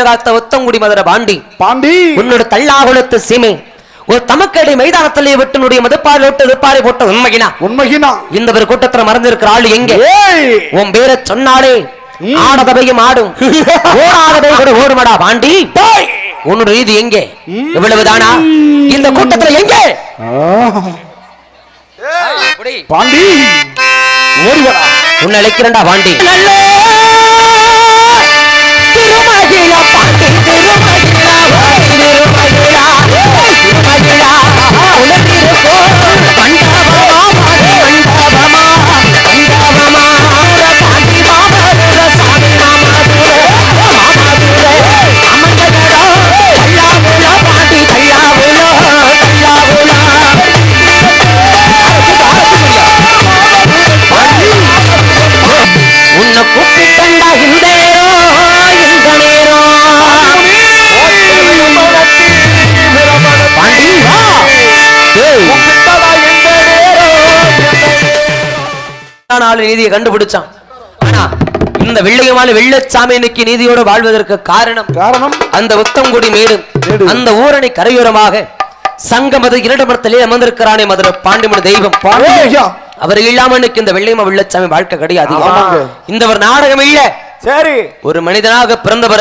வீரகாத்த ஒத்தங்குடி மதுர பாண்டி. பாண்டி. உன்னோட தள்ளாகுளத்து சீமை. ஒரு தமக்கடி மைதானத்திலே விட்டுனுடைய மதுப்பால் விட்டு எதிர்ப்பாரை போட்ட உண்மையினா உண்மைகினா. இந்த ஒரு கூட்டத்துல மறந்திருக்கிற ஆளு எங்க? உன் பேரை சொன்னாலே ஆடதவையும் ஆடும். ஓடாதவை கூட ஓடுமடா பாண்டி. உன்னோட ரீதி எங்கே? இவ்வளவுதானா இந்த கூட்டத்துல எங்கே? பாண்டி. ஓடி வாடா உன்னை அழைக்கிறேன்டா பாண்டி. திருமகிழ பாண்டி நாலு நீதியை கண்டுபிடிச்சான். ஆனா இந்த வெள்ளையமான வெள்ளச்சாமி இன்னைக்கு நீதியோடு வாழ்வதற்கு காரணம் காரணம்? அந்த உத்தங்குடி மேடு. மேடு. அந்த ஊரணி கரையோரமாக சங்கமது இரண்டமரத்திலே அமர்ந்திருக்கிறானே மதுரை பாண்டிமன் தெய்வம். பாண்டி ஐயா அவர் இல்லாம இன்னைக்கு இந்த வெள்ளையமா வெள்ளச்சாமி வாழ்க்கை கிடையாது. இந்த ஒரு நாடகம் இல்ல. சரி. ஒரு மனிதனாக பிறந்தவர.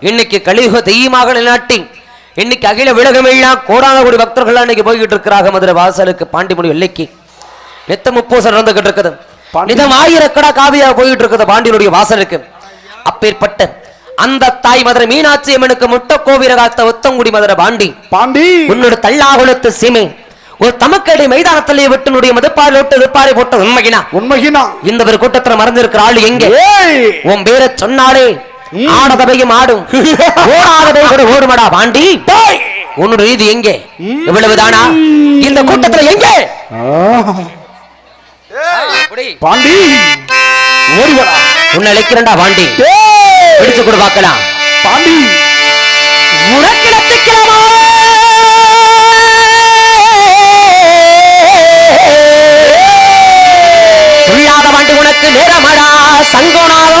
இன்னைக்கு கலியுக தெய்வமாக நிலைநாட்டி இன்னைக்கு அகில விலகம் எல்லாம் கோடான கோடி பக்தர்கள் இன்னைக்கு போய்கிட்டு இருக்கிறாங்க மதுரை வாசலுக்கு பாண்டிமுடி எல்லைக்கு நித்த முப்பூசம் நடந்துகிட்டு இருக்குது நிதம் ஆயிரக்கடா காவியா போயிட்டு இருக்குது பாண்டியனுடைய வாசலுக்கு. அப்பேற்பட்ட அந்த தாய் மதுரை மீனாட்சி அம்மனுக்கு முட்ட கோவில காத்த ஒத்தங்குடி மதுரை பாண்டி. பாண்டி! உன்னோட தள்ளாகுளத்து சீமை. ஒரு தமக்கடி மைதானத்திலே விட்டுனுடைய மதுப்பால் விட்டு எதிர்ப்பாரை போட்ட உண்மையினா? உண்மைகினா இந்த ஒரு கூட்டத்துல மறந்திருக்கிற ஆளு எங்கே? உன் பேரை சொன்னாலே ஆடதவையும் ஆடும். ஓடாதவை கூட ஓடுமடா பாண்டி. உன்னோட ரீதி எங்கே? இவ்வளவுதானா? இந்த கூட்டத்துல எங்கே? பாண்டி. ஓடி வாடா உன்னை அழைக்கிறேன்டா பாண்டி. பிடிச்சு கூட பார்க்கலாம் பாண்டி. உனக்கிடத்துக்கிழமா துள்ளாத பாண்டி உனக்கு நேரமடா. சங்கோனாரோ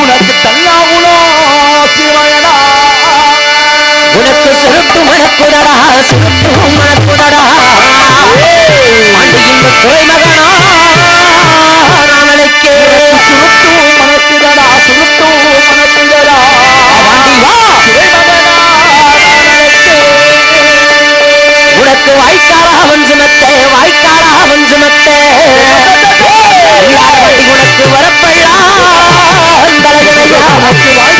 உனக்கு தள்ளாவுலோ சிவயனா உனக்கு சுருட்டு மணக்குதடா சுருட்டு மணக்குதடா பாண்டி இந்த துறை மகனா தலைகளையா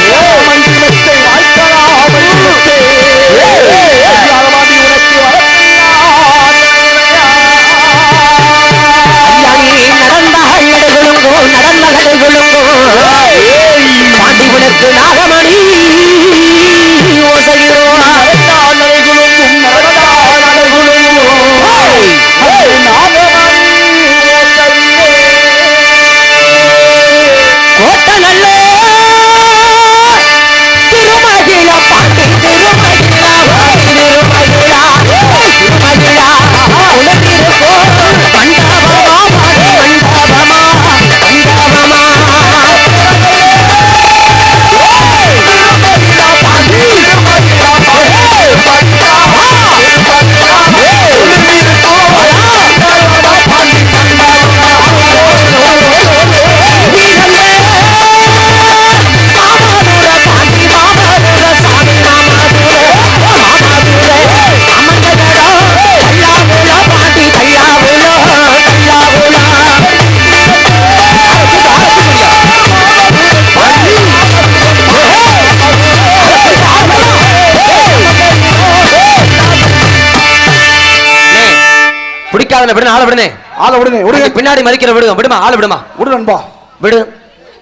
விடுன ஆள விடுனே. ஆள விடுங்க. அங்க பின்னாடி மறிக்கிற விடுங்க விடுமா ஆள விடுமா? விடு நண்பா. விடு.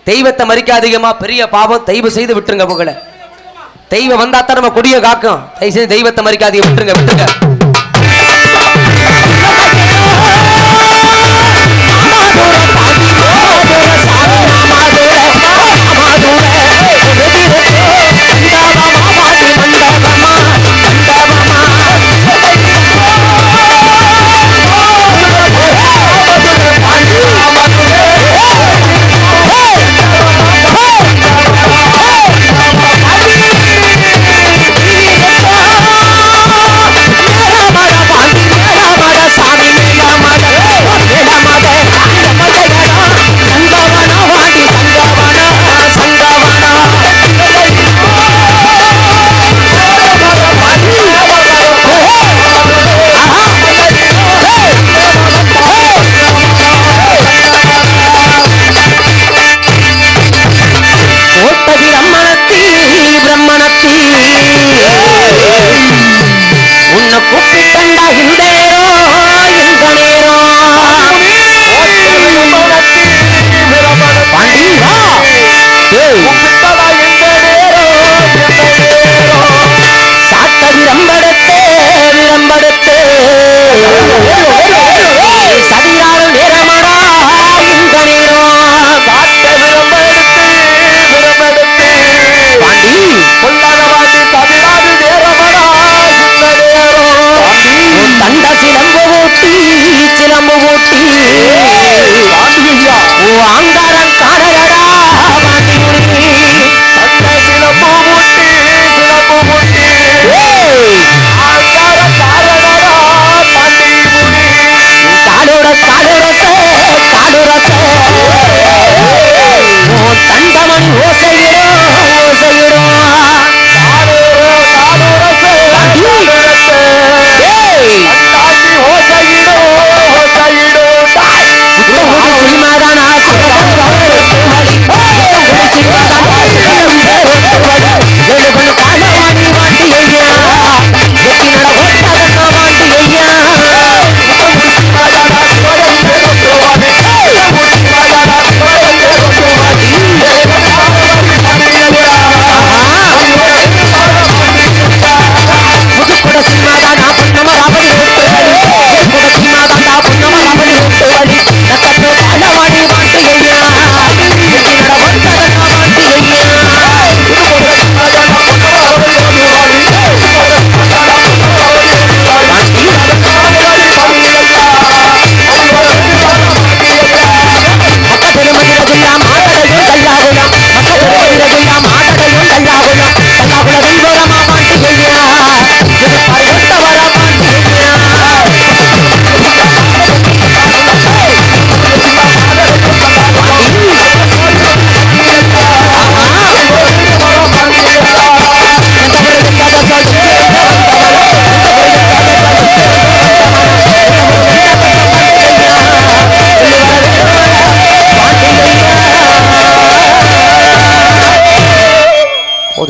தெய்வத்தை மறிக்காதீங்கம்மா பெரிய பாவம் தயவு செய்து விட்டுருங்க புகழ. தெய்வம் வந்தா தான் நம்ம கொடிய காக்கும். தயவு செய்து தெய்வத்தை மறிக்காதீங்க விட்டுருங்க விட்டுருங்க.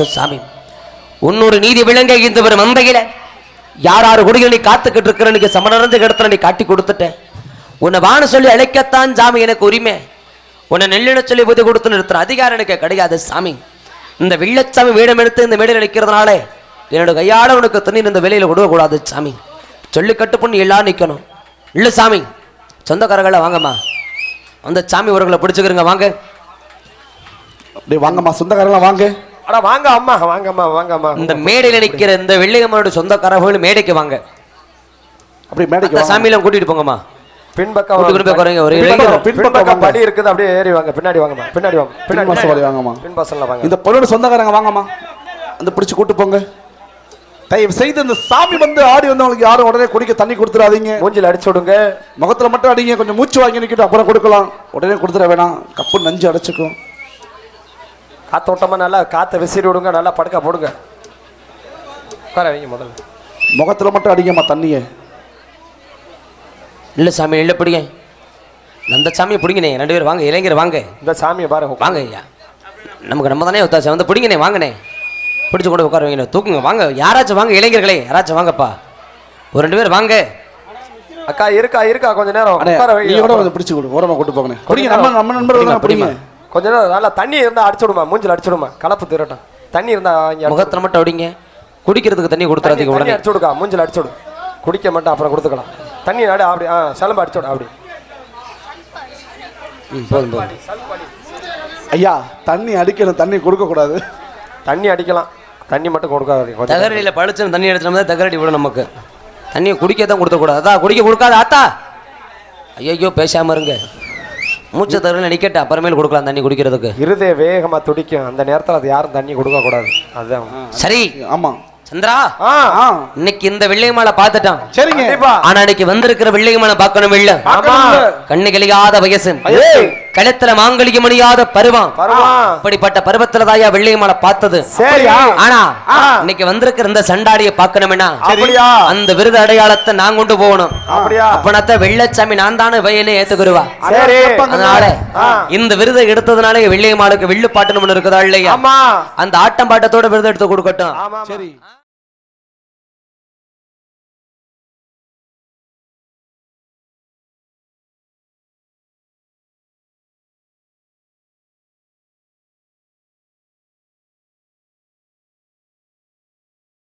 போது சாமி உன்னோட நீதி விளங்க இந்த ஒரு மந்தையில யார் யாரு குடிகள் நீ காத்துக்கிட்டு இருக்கிற நீ சமணர்ந்து கிடத்துல நீ காட்டி கொடுத்துட்டேன் உன்னை வான சொல்லி அழைக்கத்தான் சாமி எனக்கு உரிமை. உன்னை நெல்லின சொல்லி உதவி கொடுத்து நிறுத்துற அதிகாரம் எனக்கு கிடையாது சாமி. இந்த வெள்ளச்சாமி வேடம் எடுத்து இந்த மேடையில் நிற்கிறதுனால என்னோட கையால உனக்கு தண்ணீர் இந்த வேலையில விடக்கூடாது சாமி. சொல்லி கட்டு பண்ணி எல்லாம் நிற்கணும் இல்லை சாமி சொந்தக்காரர்களை வாங்கம்மா. அந்த சாமி உறவுகளை பிடிச்சிக்கிறங்க வாங்க. அப்படியே வாங்கம்மா சொந்தக்காரங்களாம் வாங்க. அட வாங்க அம்மா வாங்கம்மா வாங்கம்மா இந்த மேடையில நிக்கிற இந்த வெள்ளையம்மனோட சொந்தக்காரர்கள் மேடைக்கு வாங்க. அப்படியே மேடைக்கு வாங்க. சாமியெல்லாம் கூட்டிட்டு போங்கம்மா. பின்பக்கம் குறைங்க ஒரு பின்பக்கம் வாங்க. படி இருக்குது அப்படியே ஏறி வாங்க. பின்னாடி வாங்கம்மா பின்னாடி வாங்க. பின்னாடி பின் வாசல் வாங்கம்மா. பின் வாசல்ல வாங்க. இந்த பொண்ணோட சொந்தக்காரங்க வாங்கம்மா. அந்த பிடிச்சு கூட்டு போங்க. தயவு செய்து இந்த சாமி வந்து ஆடி வந்தவங்களுக்கு யாரும் உடனே குடிக்க தண்ணி கொடுத்துறாதீங்க மூஞ்சில அடிச்சு விடுங்க. முகத்துல மட்டும் அடிங்க கொஞ்சம் மூச்சு வாங்கி நிக்கிட்டு அப்புறம் கொடுக்கலாம். உடனே கொடுத்துட வேணாம். கப்பு நஞ்சு அடைச்சுக்கும். காத்தோட்டமா நல்லா காத்த விசிறி விடுங்க நல்லா படுக்க போடுங்க. உட்கார வைங்க முதல்ல. முகத்துல மட்டும் அடிங்கம்மா தண்ணியை. இல்ல சாமி இல்ல பிடிங்க. அந்த சாமியை பிடிங்கண்ணே ரெண்டு பேரும் வாங்க இளைஞர் வாங்க. இந்த சாமியை பாருங்க வாங்க ஐயா. நமக்கு நம்ம தானே ஒத்தாச்சு வந்து பிடிங்கண்ணே வாங்கண்ணே. பிடிச்சு கொண்டு உட்கார வைங்க தூக்குங்க வாங்க. யாராச்சும் வாங்க இளைஞர்களே யாராச்சும் வாங்கப்பா. ஒரு ரெண்டு பேர் வாங்க. அக்கா இருக்கா இருக்கா கொஞ்ச நேரம் உட்கார நீ கூட வை கொஞ்சம் பிடிச்சு கொடு ஓரமா கூட்டு போங்கண்ணே. பிடிங்க நம்ம நம்ம நண்பர்கள் பிடிங்க. கொஞ்ச நேரம் நல்லா தண்ணி இருந்தா அடிச்சு விடுமா? மூஞ்சில அடிச்சு விடுமா? கலப்பு திரட்டும். தண்ணி இருந்தா இங்க அடிச்சு முகத்துல மட்டும் அப்படிங்க குடிக்கிறதுக்கு தண்ணி கொடுத்துறாதீங்க உடனே. அடிச்சு விடுக்கா? மூஞ்சில அடிச்சு விடு. குடிக்க மாட்டேன் அப்புறம் கொடுத்துக்கலாம். தண்ணி ஆடு அப்படி ஆ சிலம்பு அடிச்சு விடு அப்படி. ம், போதும் போதும். ஐயா தண்ணி அடிக்கணும் தண்ணி கொடுக்க கூடாது. தண்ணி அடிக்கலாம். தண்ணி மட்டும் கொடுக்காது தகரடியில பழிச்சு தண்ணி தான் தகரடி விடும் நமக்கு. தண்ணியை குடிக்க தான் கொடுத்த கூடாது அதான் குடிக்க கொடுக்காத ஆத்தா. ஐயோ பேசாம இருங்க. மூச்சை தகரல நிக்கட்ட அப்புறமேல் கொடுக்கலாம் தண்ணி குடிக்கிறதுக்கு. இருதய வேகமா துடிக்கும். அந்த நேரத்துல அது யாரும் தண்ணி கொடுக்க கூடாது. அதுதான். சரி. ஆமா. சந்திரா இன்னைக்கு இந்த வெள்ளை மாலை பார்த்துட்டான். சரிங்க. ஆனா இன்னைக்கு வந்திருக்கிற வெள்ளை மாலை பார்க்கணும் இல்ல கண்ணு கழியாத வயசு. கழுத்துல மாங்கலிகம் அணியாத பருவம். அப்படிப்பட்ட பருவத்துல தாயா வெள்ளை மாலை பார்த்தது. சரியா? ஆனா. இன்னைக்கு வந்திருக்கிற இந்த சண்டாடியை பார்க்கணும்னா அப்படியா? அந்த விருது அடையாளத்தை நான் கொண்டு போகணும். அப்படியா? அப்பனத்த வெள்ளச்சாமி நான் தானே வயலே ஏத்துக்குருவா. சரி. அதனால. இந்த விருதை எடுத்ததுனால வெள்ளை மாலுக்கு வில்லு பாட்டுன்னு ஒண்ணு இருக்குதா இல்லையா? ஆமா. அந்த ஆட்டம் பாட்டத்தோட விருது எடுத்து கொடுக்கட்டும்.